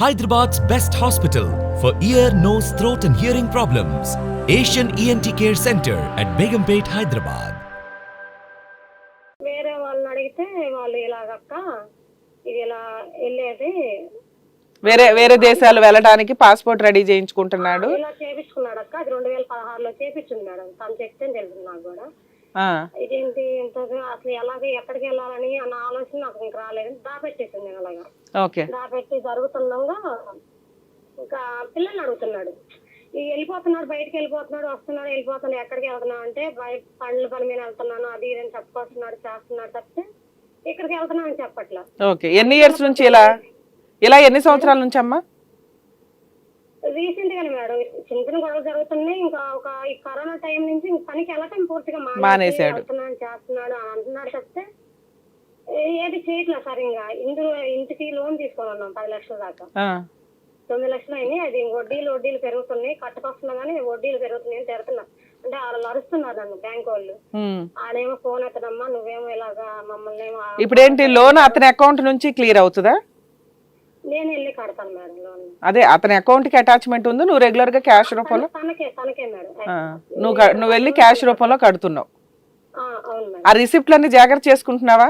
Hyderabad's best hospital for ear, nose, throat, and hearing problems. Asian ENT Care Center at Begumpet, Hyderabad. వేరే వాళ్ళని అడిగితే వాళ్ళు ఇలాగక్క ఇది ఇలా వెళ్ళేది. వేరే వేరే దేశాలు వెళ్ళడానికి పాస్పోర్ట్ రెడీ చేయించుకుంటున్నాడు. ఇలా చేపించుకున్నాడు అక్క అది రెండు వేల పదహారులో చేపించింది మేడం. తను చెప్తే తెలుసు నాకు కూడా. ఇదేంటి ఇంత అసలు ఎలాగ ఎక్కడికి వెళ్ళాలని అన్న ఆలోచన నాకు ఇంక రాలేదు. దాపెట్టేసింది నేను అలాగా. ఓకే. దాపెట్టి జరుగుతుండగా ఇంకా పిల్లల్ని అడుగుతున్నాడు. వెళ్ళిపోతున్నాడు బయటికి వెళ్ళిపోతున్నాడు వస్తున్నాడు వెళ్ళిపోతున్నాడు ఎక్కడికి వెళ్తున్నావు అంటే బయట పండ్ల పని మీద వెళ్తున్నాను అది ఇది అని చెప్పుకొస్తున్నాడు చేస్తున్నాడు తప్పితే ఇక్కడికి వెళ్తున్నాను అని చెప్పట్లా. ఓకే. ఎన్ని ఇయర్స్ నుంచి ఇలా? ఇలా ఎన్ని సంవత్సరాల నుంచి అమ్మా రీసెంట్ గానే మేడం చిన్న చిన్న గొడవలు జరుగుతున్నాయి. ఇంకా ఒక ఈ కరోనా టైం నుంచి ఇంక పనికి వెళ్ళటం పూర్తిగా మానేసి మానేశాడు. వెళ్తున్నాను చేస్తున్నాడు అని అంటున్నాడు తప్పితే ఏది చేయట్లేదు సార్ ఇంకా? ఇందులో ఇంటికి లోన్ తీసుకొని ఉన్నాం పది లక్షల దాకా. తొమ్మిది లక్షలు అయినాయి అది వడ్డీలు వడ్డీలు పెరుగుతున్నాయి. కట్టుకొస్తున్నా కానీ వడ్డీలు పెరుగుతున్నాయి అని తిడుతున్నా. అంటే వాళ్ళు అరుస్తున్నారు నన్ను బ్యాంక్ వాళ్ళు. ఆడేమో ఫోన్ ఎత్తడమ్మా నువ్వేమో ఇలాగా మమ్మల్ని ఏమో ఆ- ఇప్పుడేంటి లోన్ అతని అకౌంట్ నుంచి క్లియర్ అవుతుందా? నేను వెళ్ళి కడతాను మేడం లోన్. అదే అతని అకౌంట్కి అటాచ్మెంట్ ఉంది? నువ్వు రెగ్యులర్గా క్యాష్ రూపంలో? తనకే తనకే మేడం ఆ, నువ్వు క- నువ్వు వెళ్ళి క్యాష్ రూపంలో కడుతున్నావు. ఆ, అవును మేడం ఆ రిసిప్ట్లన్నీ జాగ్రత్త చేసుకుంటున్నావా?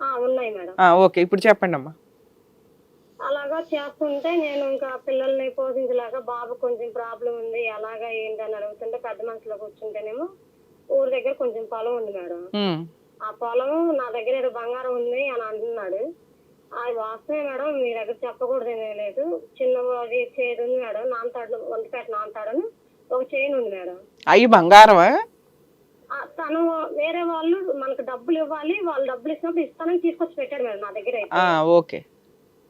ఆ, ఉన్నాయి మేడం ఆ, ఓకే ఇప్పుడు చెప్పండి అమ్మా. అలాగా చేస్తుంటే నేను ఇంకా పిల్లల్ని పోషించలేక బాబు కొంచెం ప్రాబ్లం ఉంది అలాగా ఏంటి అని అడుగుతుంటే పెద్ద మనుషులో కూర్చుంటేనేమో ఊరి దగ్గర కొంచెం పొలం ఉంది మేడం ఉమ్, ఆ పొలం నా దగ్గర ఏదో బంగారం ఉంది అని అంటున్నాడు. అది వాస్తవే మేడం మీ దగ్గర చెప్పకూడదు ఏమీ లేదు. చిన్న అది చేదు ఉంది మేడం నాంతాడు వంటపేట నాంతాడని ఒక చైన్ ఉంది మేడం. అయ్యి బంగారమా? ఆ, తను వేరే వాళ్ళు మనకు డబ్బులు ఇవ్వాలి వాళ్ళు డబ్బులు ఇచ్చినప్పుడు ఇస్తానని తీసుకొచ్చి పెట్టాడు మేడం నా దగ్గర అయితే. ఆ, ఓకే.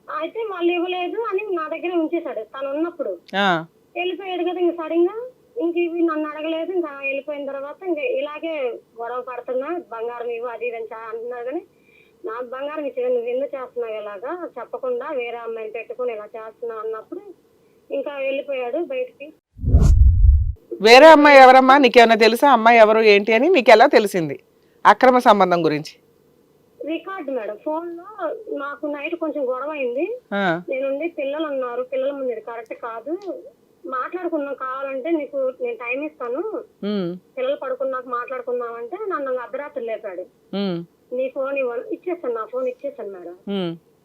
అయితే వాళ్ళు ఇవ్వలేదు అని నా దగ్గర ఉంచేశాడు తను ఉన్నప్పుడు. ఆ, వెళ్ళిపోయాడు కదా ఇంక సడన్గా ఇంక ఇవి నన్ను అడగలేదు ఇంకా వెళ్ళిపోయిన తర్వాత ఇంకా ఇలాగే గొడవ పడుతున్నా బంగారం ఇవ్వు అది ఇది అని చా- అంటున్నారు కానీ నాకు బంగారం ఇచ్చేది నువ్వు ఎందుకు చేస్తున్నావు ఇలాగా? చెప్పకుండా వేరే అమ్మాయిని పెట్టుకుని ఇలా చేస్తున్నావు అన్నప్పుడు ఇంకా వెళ్ళిపోయాడు బయటికి. వేరే అమ్మాయి ఎవరమ్మా? నీకేమైనా తెలుసా? అమ్మాయి ఎవరు ఏంటి అని నీకు ఎలా తెలిసింది? అక్రమ సంబంధం గురించి. Record madam. ఫోన్లో నాకు నైట్ కొంచెం గొడవ అయింది నేనుండి పిల్లలు ఉన్నారు. పిల్లల ముందు కరెక్ట్ కాదు. మాట్లాడుకుందాం కావాలంటే నీకు నేను టైం ఇస్తాను. పిల్లలు పడుకున్నాక మాట్లాడుకుందాం అంటే నన్ను అర్ధరాత్రి లేపాడు. నీ ఫోన్ ఇవ్వ ఇచ్చేసాను నా ఫోన్ ఇచ్చేసాను మేడం.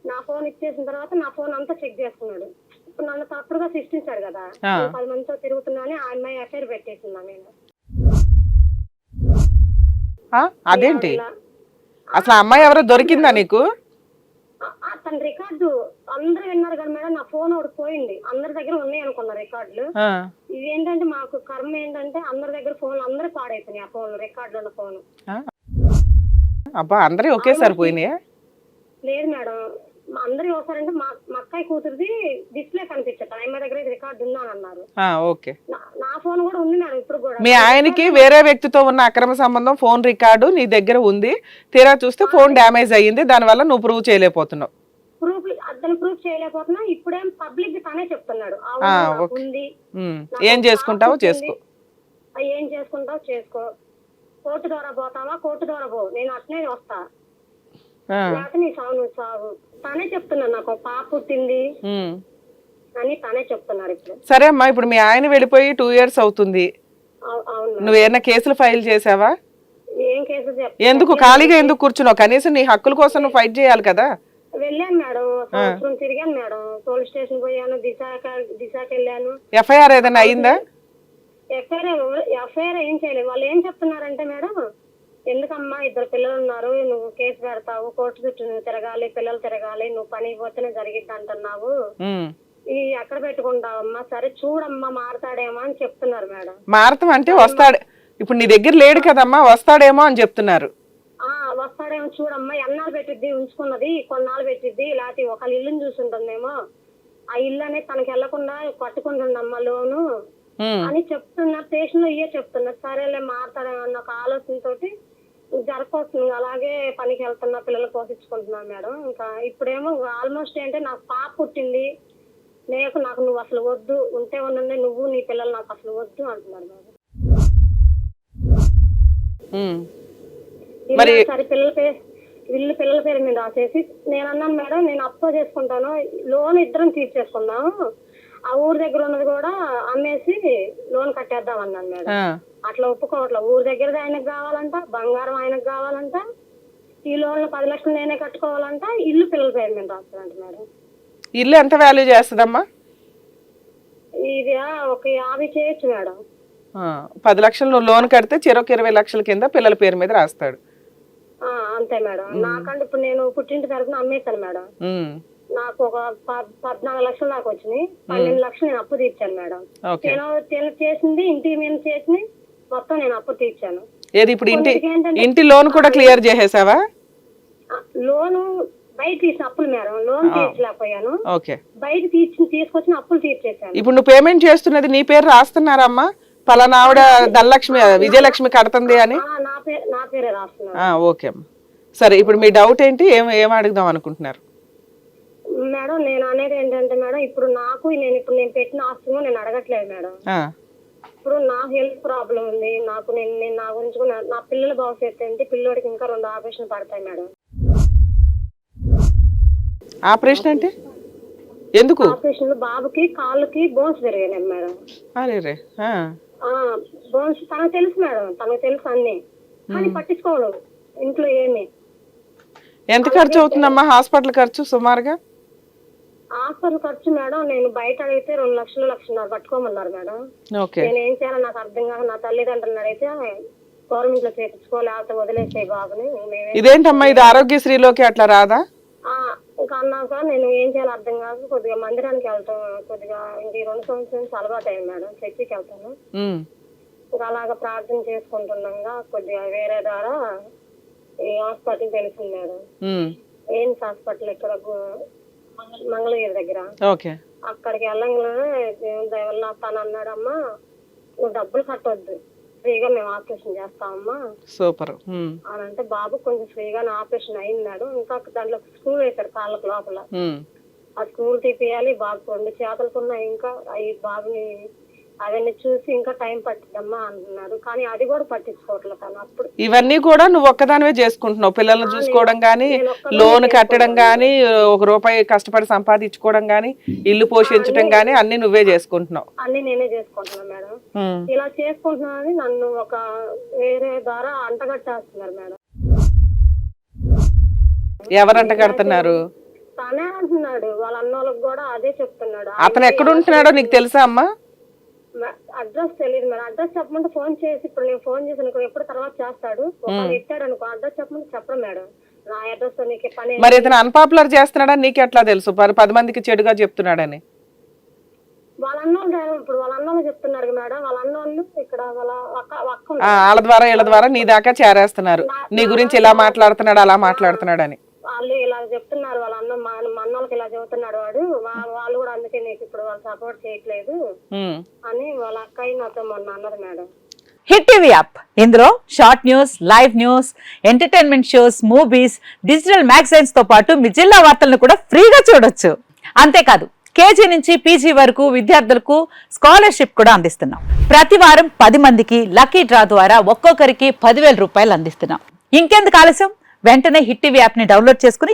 నా ఫోన్ ఇచ్చేసిన తర్వాత నా ఫోన్ అంతా చెక్ చేసుకున్నాడు ఇప్పుడు నన్ను తప్పుడుగా సృష్టించాడు కదా. పది మందితో తిరుగుతున్నాను ఆ అమ్మాయి అఫైర్ పెట్టేసిందా నేను అదేంటి? అసలు అమ్మాయి ఎవరో దొరికిందా నీకు? ఆ- ఆ తన రికార్డు అందరూ విన్నారు కదా మేడం నా ఫోన్ ఒకటి పోయింది. అందరి దగ్గర ఉన్నాయి అనుకున్న రికార్డులు. ఆ, ఇది ఏంటంటే మాకు కర్మ ఏంటంటే అందరి దగ్గర ఫోన్ అందరూ పాడైపోయినాయి ఆ ఫోన్ రికార్డులో ఉన్న ఫోన్. అబ్బా అందరి ఒకేసారి పోయినాయా? లేదు మేడం. మా అందరూ వస్తారంటే మా మా అక్కయ్య కూతురిది డిస్ప్లే కనిపించట ఆమె దగ్గర రికార్డు ఉందా అని అన్నారు ఓకే. నా- ఫోన్ కూడా ఉంది మేడం ఇప్పుడు కూడా. మీ ఆయనకి వేరే వ్యక్తితో ఉన్న అక్రమ సంబంధం ఫోన్ రికార్డు నీ దగ్గర ఉంది. తీరా చూస్తే ఫోన్ డ్యామేజ్ అయ్యింది. దానివల్ల నువ్వు ప్రూవ్ చేయలేకపోతున్నావు. ప్రూఫ్ అతను ప్రూఫ్ చేయలేకపోతున్నా. ఇప్పుడేం పబ్లిక్ తానే చెప్తున్నాడు. ఉంది. ఏం చేసుకుంటావో చేసుకో. ఏం చేసుకుంటావు చేసుకో. కోర్టు ద్వారా పోతావా? కోర్టు ద్వారా పో. నేను అట్నే వస్తా. లేకపోతే నీ సాగు నువ్వు సాగు తానే చెప్తున్నాడు నాకు. పాప పుట్టింది. అని తానే చెప్తున్నాడు ఇప్పుడు. సరే అమ్మా ఇప్పుడు మీ ఆయన వెళ్ళిపోయి టూ ఇయర్స్ అవుతుంది. నువ్వు ఏమైనా కేసులు ఫైల్ చేసావా? ఏం ఎందుకు? ఖాళీగా ఎందుకు కూర్చున్నావు? కనీసం నీ హక్కుల కోసం నువ్వు ఫైట్ చేయాలి కదా. వెళ్ళాను మేడం. సంవత్సరం తిరిగాను మేడం. పోలీస్ స్టేషన్ పోయాను. దిశాక దిశాకి వెళ్ళాను ఎఫ్ఐఆర్ ఏదైనా అయిందా? ఎఫ్ఐఆర్ ఎఫ్ఐఆర్ ఏం చేయలేదు. వాళ్ళు ఏం చెప్తున్నారంటే మేడం ఎందుకమ్మా ఇద్దరు పిల్లలు ఉన్నారు నువ్వు కేసు పెడతావు కోర్టు చుట్టూ నువ్వు తిరగాలి పిల్లలు తిరగాలి నువ్వు పని పోతేనే జరిగిద్ది అంటున్నావు. ఈ ఎక్కడ పెట్టుకుంటావమ్మా సరే చూడమ్మా మారతాడేమో అని చెప్తున్నారు మేడం. మారతం అంటే వస్తాడు. ఇప్పుడు నీ దగ్గర లేడు కదమ్మా వస్తాడేమో అని చెప్తున్నారు. ఆ వస్తాడేమో చూడమ్మా ఎన్నాళ్ళు పెట్టిద్ది ఉంచుకున్నది కొన్నాళ్ళు పెట్టిద్ది లేకపోతే ఒక ఇల్లుని చూసుంటుందేమో. ఆ ఇల్లు అనేది తనకి వెళ్ళకుండా పట్టుకుంటుందమ్మా లోను. అని చెప్తున్నారు స్టేషన్లో ఇయే చెప్తున్నారు సరేలే మారుతాడేమో అన్న ఒక ఆలోచనతోటి జరగొస్తుంది అలాగే పనికి వెళ్తున్నా పిల్లలు పోషించుకుంటున్నాను మేడం. ఇంకా ఇప్పుడేమో ఆల్మోస్ట్ ఏంటంటే నాకు పాప పుట్టింది. నేను నాకు నువ్వు అసలు వద్దు. ఉంటే ఉండండి నువ్వు నీ పిల్లలు నాకు అసలు వద్దు అంటున్నారు. ఇల్లు మరి- సరే పిల్లల పే ఇల్లు పిల్లల పేరు మీద రాసేసి నేను అన్నాను మేడం నేను అప్పు చేసుకుంటాను. లోన్ ఇద్దరం తీర్చేసుకుందాం. ఆ ఊరు దగ్గర ఉన్నది కూడా అమ్మేసి లోన్ కట్టేద్దాం అన్నాను మేడం. అట్లా ఒప్పుకోవట్లే. ఊరు దగ్గరది ఆయనకు కావాలంట బంగారం ఆయనకు కావాలంట ఈ లోన్లు పది లక్షలు నేనే కట్టుకోవాలంట ఇల్లు పిల్లల పేరు మీద రాస్తారంట మేడం. ఇల్లు ఎంత వాల్యూ చేస్తుందమ్మా? ఇది ఒక యాభై చేయొచ్చు మేడం. పది లక్షలు లోన్ కడితే చెరొక ఇరవై లక్షల కింద పిల్లల పేరు మీద రాస్తాడు. ఆ, అంతే మేడం. నాకంటే ఇప్పుడు నేను పుట్టింటి తరఫున అమ్మేశాను మేడం. నాకు ఒక పద్నాలుగు లక్షలు నాకు వచ్చినాయి. పన్నెండు లక్షలు నేను అప్పు తీర్చాను మేడం. నేను చేసింది ఇంటి మీద చేసింది మొత్తం నేను అప్పు తీర్చాను. ఏది ఇప్పుడు ఇంటి ఇంటి లోన్ కూడా క్లియర్ చేసేసావా? లోను బయట తీసిన అప్పులు మేడం. లోన్ తీర్చలేకపోయాను. ఓకే. బయట తీర్చి తీసుకొచ్చిన అప్పులు తీర్చేశాను. ఇప్పుడు నువ్వు పేమెంట్ చేస్తున్నది నీ పేరు రాస్తున్నారమ్మా? పలానా ఆవిడ ధనలక్ష్మి విజయలక్ష్మి కడుతుంది అని? ఆ, నా పేరు నా పేరే రాస్తున్నాను ఆ, ఓకే అమ్మా. సరే ఇప్పుడు మీ డౌట్ ఏంటి? ఏం ఏం అడుగుదాం అనుకుంటున్నారు? మేడం నేను అనేది ఏంటంటే మేడం ఇప్పుడు నాకు నేను ఇప్పుడు నేను పెట్టిన ఆస్తులు నేను అడగట్లేదు మేడం. ఇప్పుడు నా హెల్త్ ప్రాబ్లం ఉంది నాకు నేను నేను నా గురించి కూడా నా- పిల్లల భవిష్యత్తు ఏంటి పిల్లోడికి ఇంకా రెండు ఆపరేషన్ పడతాయి మేడం. ఆపరేషన్ అంటే? ఎందుకు? ఆపరేషన్ బాబుకి కాళ్ళకి బోన్స్ పెరిగాయి మేడం. అరే బోన్స్ తనకు తెలుసు మేడం తనకు తెలుసు అన్ని. కానీ పట్టించుకోడు ఇంట్లో ఏమి. ఎంత ఖర్చు అవుతుందమ్మా హాస్పిటల్ ఖర్చు సుమారుగా? హాస్పిటల్ ఖర్చు మేడం నేను బయట అడిగితే రెండు లక్షలు లక్షన్నర పట్టుకోమన్నారు మేడం. ఓకే. నేను ఏం చేయాలో నాకు అర్థం కాక నా తల్లిదండ్రులను అడిగితే గవర్నమెంట్లో లేకపోతే వదిలేసే బాబుని. మేమే ఇదేంటమ్మా ఇది ఆరోగ్యశ్రీలోకి అట్లా రాదా? ఇంకా అన్నాక నేను ఏం చేయాలో అర్థం కాక కొద్దిగా మందిరానికి వెళ్తాం. కొద్దిగా ఇంక ఈ రెండు సంవత్సరాల నుంచి అలవాటు అయింది మేడం చర్చికి వెళ్తాను. ఇంకా అలాగ ప్రార్థన చేసుకుంటున్నాగా కొద్దిగా వేరే ద్వారా ఈ హాస్పిటల్ తెలిసింది మేడం. ఎయిమ్స్ హాస్పిటల్ ఇక్కడ? మంగళగిరి దగ్గర. ఓకే. అక్కడికి వెళ్ళంగానే దేవుని తను అన్నాడమ్మా నువ్వు డబ్బులు కట్టొద్దు. ఫ్రీగా మేము ఆపరేషన్ చేస్తామమ్మా. సూపర్. అని అంటే బాబు కొంచెం ఫ్రీగానే ఆపరేషన్ అయిందాడు ఇంకా దాంట్లో స్కూల్ వేశాడు కాళ్ళకు లోపల. ఆ స్కూల్ తీపియాలి బాబు రెండు చేతలకున్నాయి ఇంకా. అవి బాబుని అవన్నీ చూసి ఇంకా టైం పట్టిద్దమ్మా అంటున్నాడు కానీ అది కూడా పట్టించుకోవట్లేదు తను అప్పుడు. ఇవన్నీ కూడా నువ్వు ఒక్కదానివే చేసుకుంటున్నావు. పిల్లల్ని చూసుకోవడం కానీ లోన్ కట్టడం కానీ ఒక రూపాయి కష్టపడి సంపాదించుకోవడం కానీ ఇల్లు పోషించడం కానీ అన్ని నువ్వే చేసుకుంటున్నావు. అన్ని నేనే చేసుకుంటున్నా మేడం. ఇలా చేసుకుంటున్నానని నన్ను ఒక వేరే ద్వారా అంటగట్టేస్తున్నారు మేడం. ఎవరంట కడుతున్నారు తనే అంటున్నాడు. వాళ్ళ అన్నోళ్ళకి కూడా అదే చెప్తున్నాడు. అతను ఎక్కడ ఉంటున్నాడో నీకు తెలుసా అమ్మా? అడ్రస్ తెలియదు మేడం. అడ్రస్ చెప్పమంటే ఫోన్ చేసి ఇప్పుడు నేను ఫోన్ చేసి అనుకో ఎప్పుడు తర్వాత చేస్తాడు. ఎత్తాడు అనుకో అడ్రస్ చెప్పమంటే చెప్పరు మేడం. నా అడ్రస్ నీకు పని మరి ఇతను అన్పాపులర్ చేస్తున్నాడని నీకు ఎట్లా తెలుసు? మరి పది మందికి చెడుగా చెప్తున్నాడని. వాళ్ళ అన్నోళ్ళు ఇప్పుడు వాళ్ళ అన్నోళ్ళు చెప్తున్నారు కదా మేడం. వాళ్ళ అన్నోళ్ళు ఇక్కడ వాళ్ళ ద్వారా వీళ్ళ ద్వారా నీ దాకా చేరేస్తున్నారు. నీ గురించి ఇలా మాట్లాడుతున్నాడు అలా మాట్లాడుతున్నాడని. వాళ్ళు ఇలా చెప్తున్నారు వాళ్ళ అన్న మా మా అన్నోళ్ళకి ఇలా చెబుతున్నాడు వాడు. వాళ్ళు కూడా అందుకే నీకు ఇప్పుడు వాళ్ళు సపోర్ట్ చేయట్లేదు. అని వాళ్ళ అక్కయ్య నాతో మొన్న అన్నది మేడం. Hit TV app. ఇందులో short news live news entertainment shows movies digital మ్యాగజైన్స్తో పాటు మీ జిల్లా వార్తలను కూడా ఫ్రీగా చూడొచ్చు. అంతేకాదు కేజీ నుంచి పీజీ వరకు విద్యార్థులకు స్కాలర్షిప్ కూడా అందిస్తున్నాం. ప్రతి వారం పది మందికి లక్కీ డ్రా ద్వారా ఒక్కొక్కరికి పదివేల రూపాయలు అందిస్తున్నాం. ఇంకెందుకు ఆలస్యం? వెంటనే హిట్ టీవీ యాప్ని డౌన్లోడ్ చేసుకుని